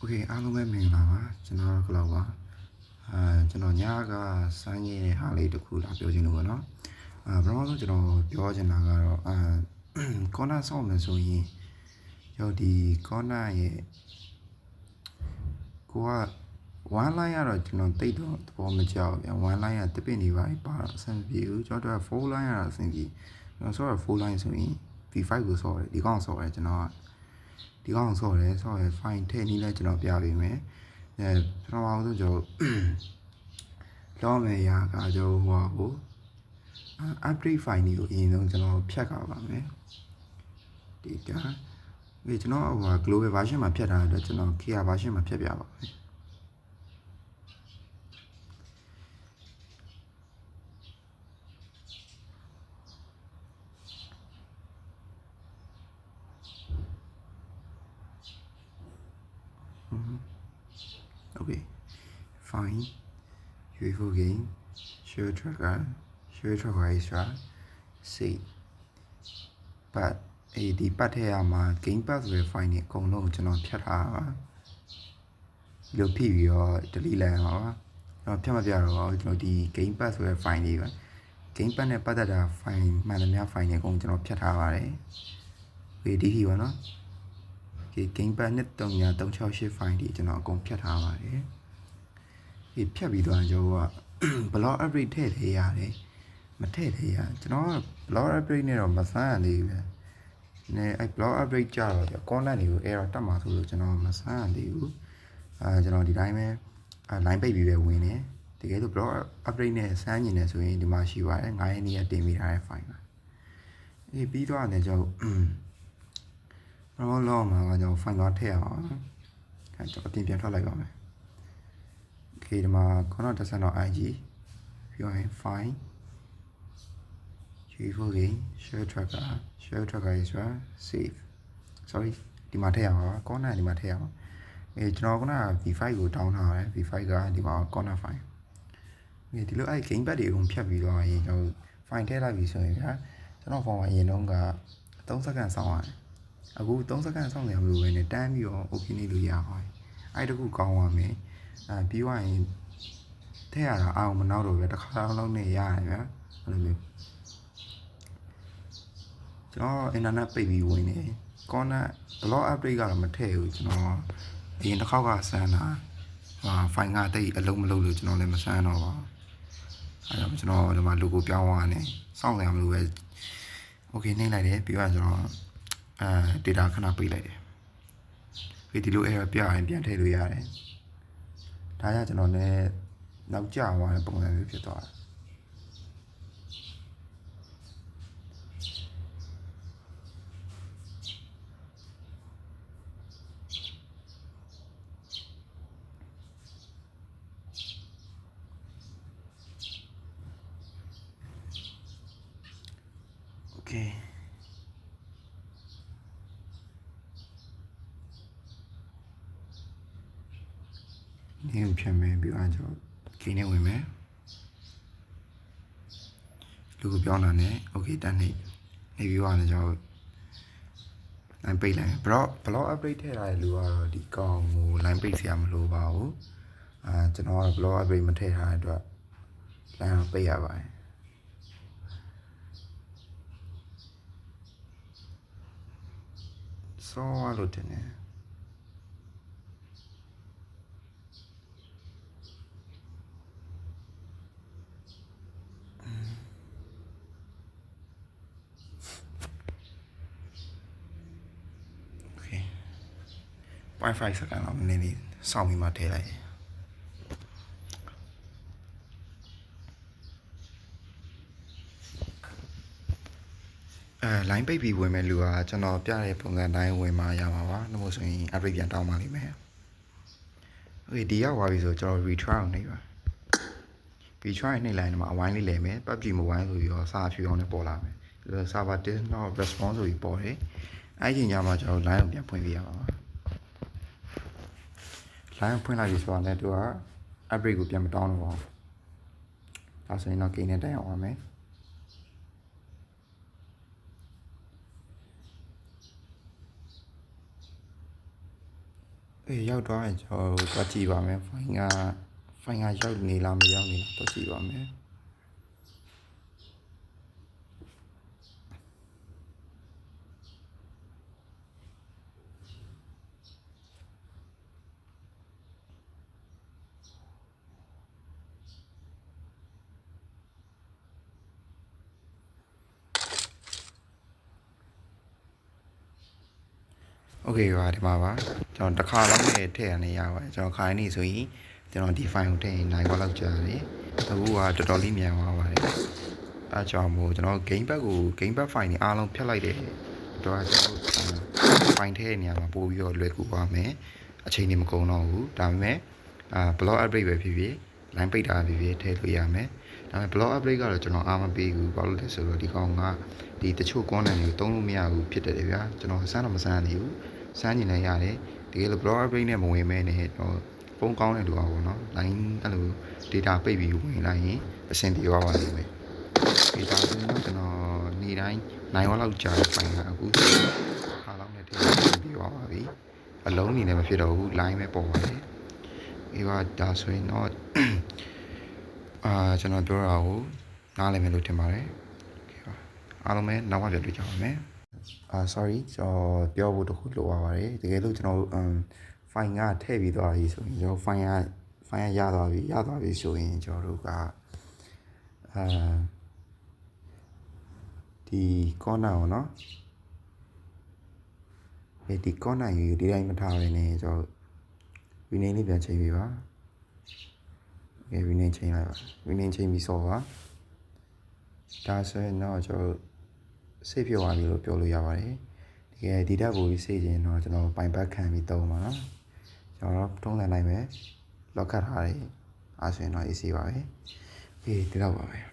โอเคအားလုံးပဲမင်္ဂလာပါကျွန်တော်ကလောက်ပါအာကျွန်တော်ညကစမ်းရတဲ့ဟာလေးတစ်ခုလာပြောချင်လို့ပေါ့နော်အာပထမဆုံးကျွန်တော်ပြောချင်တာကတော့အာကောနာဆောက်မယ်ဆိုရင်ရောဒီကောနာရဲ့ကိုက one line ကတော့ကျွန်တော်တိတ်တော့သဘောမကျဘူးဗျာ one line ကတပည့်နေပါပါတော့အဆင်ပြေဘူးကျွန်တော်တို့က4 line ကတော့အဆင်ပြေကျွန်တော်ဆောရ4 line ဆိုရင် V5 ကိုဆောရတယ်ဒီကောင်ဆောရတယ်ကျွန်တော်က ဒီကောင်ဆော့တယ်ဆော့ရ fine ထည့်နည်းလဲကျွန်တော်ပြပေးမယ်အဲကျွန်တော်အောင်ဆိုကျွန်တော်လောမယ်ရာကကျွန်တော်ဟိုကို update file တွေကိုအရင်ဆုံးကျွန်တော်ဖြတ်ခါပါမယ် data ဒီကျွန်တော်ဟို global version မှာဖြတ်ထားတဲ့အတွက်ကျွန်တော် KR version မှာဖြတ်ပြပါမယ် Okay. Fine. UFO game. Share tracker. Share tracker extra. See. But အေးဒီပတ်ထဲရမှာ game pass ဆိုတဲ့ file နဲ့အကုန်လုံးကိုကျွန်တော်ဖြတ်ထားတာပါဒီလိုဖိပြီးတော့ delete လိုက်ရမှာပါကျွန်တော်ဖြတ်မပြတော့ပါဘူးကျွန်တော်ဒီ game pass ဆိုတဲ့ file လေးပါ game pass နဲ့ပတ်သက်တာ file မှန်သမျှ file တွေအကုန်ကျွန်တော်ဖြတ်ထားပါတယ်ဝေဒီဟီပါနော် ဒီ game pass နဲ့3.368 file တွေကျွန်တော်အကုန်ဖြတ်ထားပါတယ်ဒီဖြတ်ပြီးတော့ကျွန်တော်က blog update ထည့်ထည့်ရတယ်မထည့်ထည့်ရကျွန်တော်က blog update နဲ့တော့မဆန်းရသေးဘူးဗျနေအဲ blog update ကြတော့ဗျ content တွေကို error တက်မှာဆိုလို့ကျွန်တော်မဆန်းရသေးဘူးအဲကျွန်တော်ဒီတိုင်းပဲအဲ line ပိတ်ပြီးပဲဝင်နေတကယ်လို့ blog update နဲ့ဆန်းနေတယ်ဆိုရင်ဒီမှာရှိပါတယ်9ရက်နေ့ကတင်ပေးထားတဲ့ file ပါအေးပြီးတော့လည်းကျွန်တော် တော့လောမှာကကျွန်တော် file သွားထည့်ရအောင်နော်အဲကျွန်တော်အပြင်ပြန်ထွက်လိုက်ပါမယ် okay ဒီမှာခုနတက်ဆန်တော့ IG ပြီးရင် file G4 game share tracker share tracker is right save sorry ဒီမှာထည့်ရမှာပါ corner ဒီမှာထည့်ရမှာအဲကျွန်တော်ကက V5 ကိုတောင်းထားတယ် V5 ကဒီမှာ corner file ဒီဒီလိုအဲ့ game pad တွေအကုန်ဖြတ်ပြီးတော့ရင်ကျွန်တော် file ထည့်လိုက်ပြီဆိုရင်ဗျာကျွန်တော် form အရင်တုန်းက3စက္ကန့်စောင့်ရတယ် အခု3စက္ကန့်စောင့်နေရမလို့ပဲနဲ့တန်းပြီးတော့ okay နေလို့ရပါတယ်အဲ့တခုကောင်းပါမယ်အဲပြီးသွားရင်ထည့်ရတာအောင်မနောက်တော့ပဲတစ်ခါလုံးနဲ့ရတယ်ဗျာအဲ့လိုမျိုးကျွန်တော်အင်တာနက်ပိတ်ပြီးဝင်နေကောနက် blog update ကတော့မထည့်ဘူးကျွန်တော်အရင်တစ်ခေါက်ကဆန်းတာဟာဖိုင်ကတိတ်အလုံးမလုံးလို့ကျွန်တော်လည်းမဆန်းတော့ပါဘူးအဲတော့ကျွန်တော်ဒီမှာ logo ပြောင်းသွားတယ်စောင့်နေရမလို့ပဲ okay နှိမ့်လိုက်တယ်ပြီးတော့ကျွန်တော် အဲ data ခဏပိတ်လိုက်တယ်ပြီးဒီလို error ပြရင်ပြန်ထည့်လို့ရတယ်ဒါကြောင့်ကျွန်တော်လည်းနောက်ကျသွားတဲ့ပုံစံမျိုးဖြစ်သွားတယ် Okay. နေကိုဖြတ်မယ်ပြီးတော့ကျွန်တော်ဂိမ်းနဲ့ဝင်မယ်လူကိုပြောင်းတာနဲ့ okay တန်းနေနေပြီးတော့လည်းကျွန်တော်လိုင်းပိတ်လိုက် blog blog update ထည့်ထားတဲ့လူကတော့ဒီကောင်ကို line ပိတ်စရာမလိုပါဘူးအာကျွန်တော်ကတော့ blog update မထည့်ထားတဲ့အတွက် line ကိုပိတ်ရပါတယ်စောလို့တင်တယ် 0.5စက္ကန့်လောက်နည်းနည်းစောင့်ပြီးမှထည့်လိုက်အဲ line ပိတ်ပြီးဝင်မဲ့လူကကျွန်တော်ပြတဲ့ပုံစံတိုင်းဝင်มาရမှာပါနှမို့ဆိုရင် update ပြန်တောင်းပါလိမ့်မယ်။ Okay ဒီရောက်သွားပြီဆိုကျွန်တော် retry အောင်နေပါ။ retry နှိပ်လိုက်ရင်မှအဝိုင်းလေးလဲမယ် PUBG mobile ဆိုပြီးတော့စာဖြူအောင်လည်းပေါ်လာမယ်။ server disk not response ဆိုပြီးပေါ်တယ်။အဲ့ဒီညမှာကျွန်တော် line ကိုပြန်ဖွင့်ပြရပါမှာ။ line ကိုဖွင့်လိုက်ပြီဆိုတော့လည်းသူက upgrade ကိုပြန်မတောင်းတော့ပါဘူး။ဒါဆိုရင်တော့ gain နဲ့တက်အောင်ပါမယ်။အေးရောက်တော့ရင်ကျွန်တော်တို့သွားကြည့်ပါမယ်ဖိုင်ကဖိုင်ကရောက်နေလားမရောက်နေလားသွားကြည့်ပါမယ် โอเคပါဒီမှာပါကျွန်တော်တစ်ခါလုံးနဲ့ထည့်ရနေရပါတယ်ကျွန်တော်ခိုင်းနေဆိုရင်ကျွန်တော်ဒီ file ကိုထည့်ရင်နိုင်ခွက်လောက်ကြာတယ်အခုကတော်တော်လေးမြန်သွားပါတယ်အဲကြောင့်မို့ကျွန်တော် game pad ကို game pad file တွေအားလုံးဖြတ်လိုက်တယ်တော့ကျွန်တော် file ထည့်နေရမှာပို့ပြီးတော့လွယ်ကူပါမယ်အချိန်ကြီးမကုန်တော့ဘူးဒါပေမဲ့အာ block update ပဲဖြစ်ဖြစ် line ပိတ်တာဖြစ်ဖြစ်ထည့်လို့ရမယ်ဒါပေမဲ့ block update ကတော့ကျွန်တော်အားမပေးဘူးဘာလို့လဲဆိုတော့ဒီကောင်ကဒီတချို့ content တွေကိုတုံးလို့မရဘူးဖြစ်တယ်ဗျာကျွန်တော်စမ်းတော့မစမ်းသေးဘူး စမ်းကျင်လည်းရတယ်တကယ်လို့ browser break နဲ့မဝင်မဲနဲ့တော့ဖုန်းကောင်းတဲ့လူပါပေါ့နော် line အဲ့လို data ပိတ်ပြီးဝင်လိုက်ရင်အဆင်ပြေသွားပါလိမ့်မယ် data ဆိုရင်တော့ကျွန်တော်နေ့တိုင်း9ဝက်လောက်ကြာပိုင်တာအခုခါလောက်နဲ့တိတိပြေသွားပါပြီအလုံးအနေနဲ့မဖြစ်တော့ဘူး line ပဲပေါ်ပါတယ်ဒီပါဒါဆိုရင်တော့အာကျွန်တော်ပြောတာကိုနားလည်မယ်လို့ထင်ပါတယ်အားလုံးပဲနောက်မှပြန်တွေ့ကြပါမယ် sorry ကျွန်တော်ပြောဖို့တခုလိုပါပါတယ်တကယ်လို့ကျွန်တော် file ကထည့်ပြီးသွားပြီဆိုရင်ကျွန်တော် file က file ရသွားပြီရသွားပြီဆိုရင်ကျွန်တော်တို့ကအာဒီ corner ကိုနော်အဲဒီ corner ကိုဒီတိုင်းမထားဘဲနဲ့ကျွန်တော် rename လေးပြန်ချိန်ပေးပါအဲ rename ချိန်လိုက်ပါ rename ချိန်ပြီးဆော့ပါဒါဆိုရင်တော့ကျွန်တော် စိတ်ဖြစ်သွားပြီလို့ပြောလို့ရပါတယ်တကယ်ဒီဓာတ်ကိုစိတ်ရင်တော့ကျွန်တော်ပိုင်ပတ်ခံပြီးသုံးပါနော်ကျွန်တော်တုံးလည်လိုက်မယ်လော့ခတ်ထားတယ်အားဆိုရင်တော့ AC ပါပဲအေးဒီတော့ပါပဲ